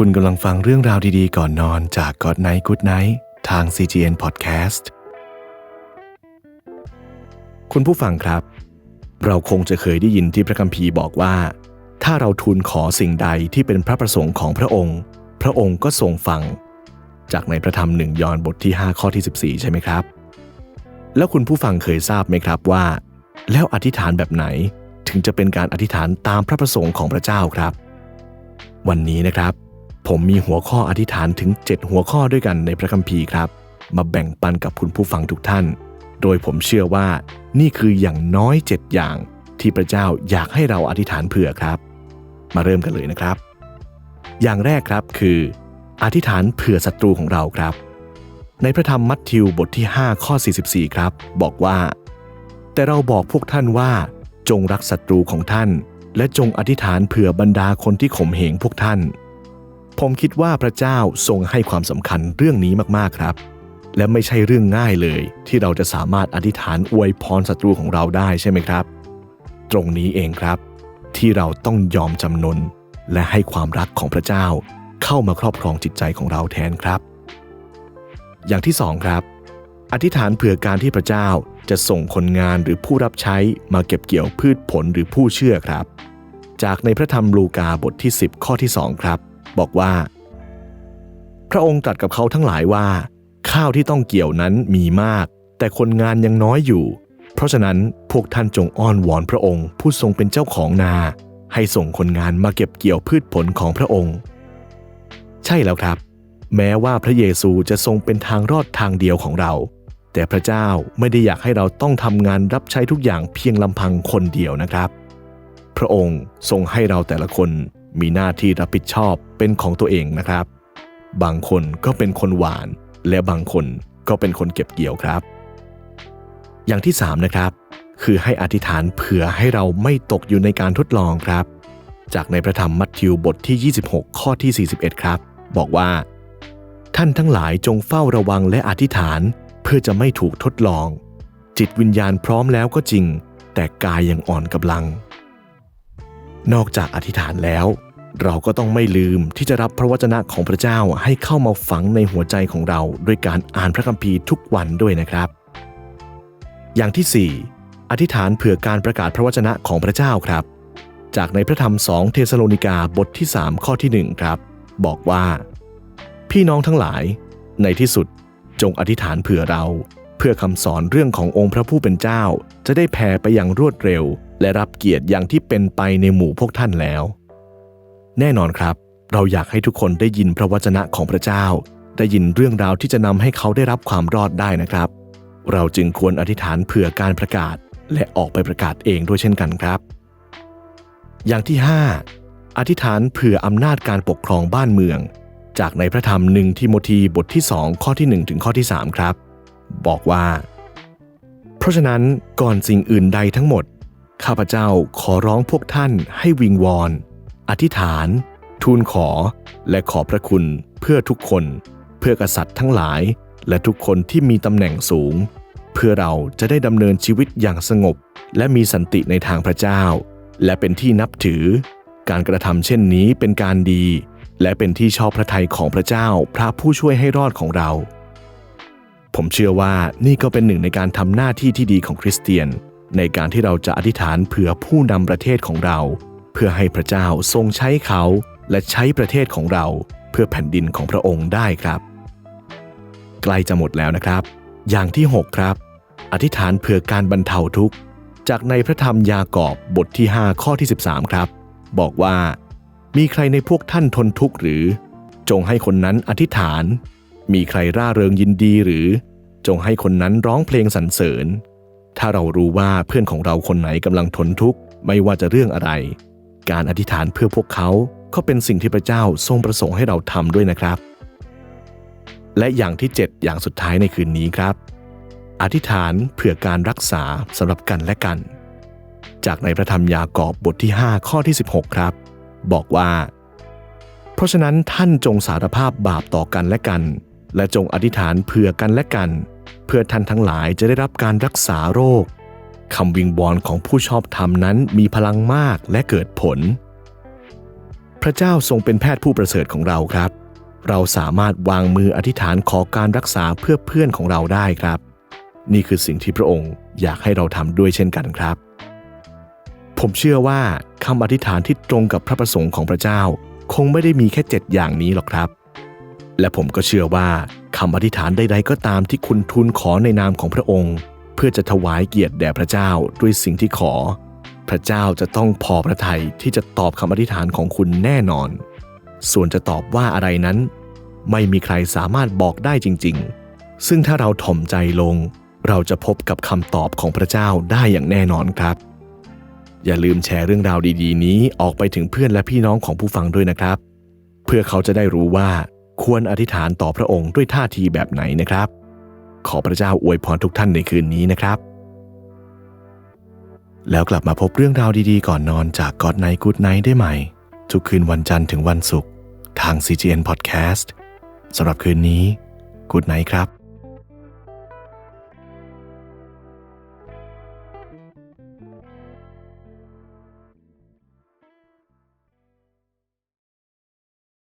คุณกำลังฟังเรื่องราวดีๆ ก่อนนอนจาก God Night Good Night ทาง CGN Podcast คุณผู้ฟังครับ เราคงจะเคยได้ยินที่พระคัมภีร์บอกว่า ถ้าเราทูลขอสิ่งใดที่เป็นพระประสงค์ของพระองค์ พระองค์ก็ทรงฟัง จากในพระธรรมหนึ่งยอห์นบทที่ 5 ข้อที่ 14 ใช่ไหมครับ แล้วคุณผู้ฟังเคยทราบไหมครับว่า แล้วอธิษฐานแบบไหนถึงจะเป็นการอธิษฐานตามพระประสงค์ของพระเจ้าครับ วันนี้นะครับ ผมมีหัวข้ออธิษฐานถึง 7 หัวข้อด้วยกันในพระคัมภีร์ครับ มาแบ่งปันกับคุณผู้ฟังทุกท่าน โดยผมเชื่อว่า นี่คืออย่างน้อย 7 อย่าง ที่พระเจ้าอยากให้เราอธิษฐานเผื่อครับ มาเริ่มกันเลยนะครับ อย่างแรกครับคือ อธิษฐานเผื่อศัตรูของเราครับ ในพระธรรมมัทธิวบทที่ 5 ข้อ 44 ครับ บอกว่า แต่เราบอกพวกท่านว่า จงรักศัตรูของท่าน และจงอธิษฐานเผื่อบรรดาคนที่ข่มเหงพวกท่าน ผมคิดว่าพระเจ้าทรงให้ความสำคัญเรื่องนี้มากๆครับ และไม่ใช่เรื่องง่ายเลย ที่เราจะสามารถอธิษฐานอวยพรศัตรูของเราได้ใช่ไหมครับ ตรงนี้เองครับ ที่เราต้องยอมจำนน และให้ความรักของพระเจ้า เข้ามาครอบครองจิตใจของเราแทนครับ อย่างที่สองครับ อธิษฐานเผื่อการที่พระเจ้าจะส่งคนงานหรือผู้รับใช้มาเก็บเกี่ยวพืชผลหรือผู้เชื่อครับ จากในพระธรรมลูกาบทที่ 10 ข้อที่2ครับ บอกว่า พระองค์ตรัสกับเขาทั้งหลายว่า ข้าวที่ต้องเกี่ยวนั้นมีมาก แต่คนงานยังน้อยอยู่ เพราะฉะนั้นพวกท่านจงอ้อนวอนพระองค์ ผู้ทรงเป็นเจ้าของนา ให้ส่งคนงานมาเก็บเกี่ยวพืชผลของพระองค์ ใช่แล้วครับ แม้ว่าพระเยซูจะทรงเป็นทางรอดทางเดียวของเรา แต่พระเจ้าไม่ได้อยากให้เราต้องทำงานรับใช้ทุกอย่างเพียงลำพังคนเดียวนะครับ พระองค์ทรงให้เราแต่ละคน มีหน้าที่รับผิดชอบเป็นของตัวเองนะครับ บางคนก็เป็นคนหวาน และบางคนก็เป็นคนเก็บเกี่ยวครับ อย่างที่ 3 นะครับ คือให้อธิษฐานเผื่อให้เราไม่ตกอยู่ในการทดลองครับ จากในพระธรรมมัทธิวบทที่ 26 ข้อที่ 41 ครับ บอกว่า ท่านทั้งหลายจงเฝ้าระวังและอธิษฐาน เพื่อจะไม่ถูกทดลอง จิตวิญญาณพร้อมแล้วก็จริง แต่กายยังอ่อนกำลัง นอกจากอธิษฐานแล้ว เราก็ต้องไม่ลืมที่จะรับพระวจนะของพระเจ้าให้เข้ามาฝังในหัวใจของเราด้วยการอ่านพระคัมภีร์ทุกวันด้วยนะครับ อย่างที่ 4 อธิษฐานเผื่อการประกาศพระวจนะของพระเจ้าครับ จากในพระธรรมสองเทสโลนิกาบทที่ 3 ข้อที่ 1 ครับ บอกว่า พี่น้องทั้งหลาย ในที่สุดจงอธิษฐานเผื่อเรา เพื่อคำสอนเรื่องขององค์พระผู้เป็นเจ้า จะได้แผ่ไปอย่างรวดเร็ว และรับเกียรติอย่างที่เป็นไปในหมู่พวกท่านแล้ว แน่นอนครับ เราอยากให้ทุกคนได้ยินพระวจนะของพระเจ้า ได้ยินเรื่องราวที่จะนำให้เขาได้รับความรอดได้นะครับ เราจึงควรอธิษฐานเผื่อการประกาศ และออกไปประกาศเองด้วยเช่นกันครับ อย่างที่ 5 อธิษฐานเผื่ออำนาจการปกครองบ้านเมือง จากในพระธรรมหนึ่งทิโมธีบทที่ 2 ข้อที่1ถึงข้อที่3ครับ บอกว่า เพราะฉะนั้นก่อนสิ่งอื่นใดทั้งหมด ข้าพเจ้าขอร้องพวกท่านให้วิงวอน อธิษฐาน ทูลขอ และขอพระคุณเพื่อทุกคน เพื่อกษัตริย์ทั้งหลาย และทุกคนที่มีตำแหน่งสูง เพื่อเราจะได้ดำเนินชีวิตอย่างสงบ และมีสันติในทางพระเจ้า และเป็นที่นับถือ การกระทำเช่นนี้เป็นการดี และเป็นที่ชอบพระทัยของพระเจ้าพระผู้ช่วยให้รอดของเรา ผมเชื่อว่านี่ก็เป็นหนึ่งในการทำหน้าที่ที่ดีของคริสเตียน ในการที่เราจะอธิษฐานเผื่อผู้นำประเทศของเรา เพื่อให้พระเจ้าทรงใช้เขา และใช้ประเทศของเราเพื่อแผ่นดินของพระองค์ได้ครับ ใกล้จะหมดแล้วนะครับ อย่างที่ 6 ครับ อธิษฐานเผื่อการบรรเทาทุกข์ จากในพระธรรมยากอบบทที่ 5 ข้อที่ 13 ครับ บอกว่า มีใครในพวกท่านทนทุกข์หรือ จงให้คนนั้นอธิษฐาน มีใครร่าเริงยินดีหรือ จงให้คนนั้นร้องเพลงสรรเสริญ ถ้าเรารู้ว่าเพื่อนของเราคนไหนกำลังทนทุกข์ไม่ว่าจะเรื่องอะไร การอธิษฐานเพื่อพวกเขาก็เป็นสิ่งที่พระเจ้าทรงประสงค์ให้เราทำด้วยนะครับ และอย่างที่ 7 อย่างสุดท้ายในคืนนี้ครับ อธิษฐานเผื่อการรักษาสำหรับกันและกัน จากในพระธรรมยากอบบทที่ 5 ข้อที่ 16 ครับ บอกว่า เพราะฉะนั้นท่านจงสารภาพบาปต่อกันและกัน และจงอธิษฐานเผื่อกันและกัน เพื่อท่านทั้งหลายจะได้รับการรักษาโรคคำวิงวอนของผู้ชอบธรรมนั้นมีพลังมากและเกิดผล พระเจ้าทรงเป็นแพทย์ผู้ประเสริฐของเราครับ เราสามารถวางมืออธิษฐานขอการรักษาเพื่อเพื่อนของเราได้ครับ นี่คือสิ่งที่พระองค์อยากให้เราทำด้วยเช่นกันครับ ผมเชื่อว่าคำอธิษฐานที่ตรงกับพระประสงค์ของพระเจ้า คงไม่ได้มีแค่เจ็ดอย่างนี้หรอกครับ และผมก็เชื่อว่าคำอธิษฐานใดๆก็ตามที่คุณทูลขอในนามของพระองค์ เพื่อจะถวายเกียรติแด่พระเจ้าด้วยสิ่งที่ขอ พระเจ้าจะต้องพอพระทัยที่จะตอบคำอธิษฐานของคุณแน่นอน ส่วนจะตอบว่าอะไรนั้น ไม่มีใครสามารถบอกได้จริง ๆ ซึ่งถ้าเราถ่อมใจลง เราจะพบกับคำตอบของพระเจ้าได้อย่างแน่นอนครับ อย่าลืมแชร์เรื่องราวดี ๆ นี้ออกไปถึงเพื่อนและพี่น้องของผู้ฟังด้วยนะครับ เพื่อเขาจะได้รู้ว่า ควรอธิษฐานต่อพระองค์ด้วยท่าทีแบบไหนนะครับ ขอพระเจ้าอวยพรทุกท่านในคืนนี้นะครับ แล้วกลับมาพบเรื่องราวดีๆ ก่อนนอนจากกอดไนกูดไนได้ใหม่ ทุกคืนวันจันทร์ถึงวันศุกร์ทาง CGN Podcast สำหรับคืนนี้กูดไนครับ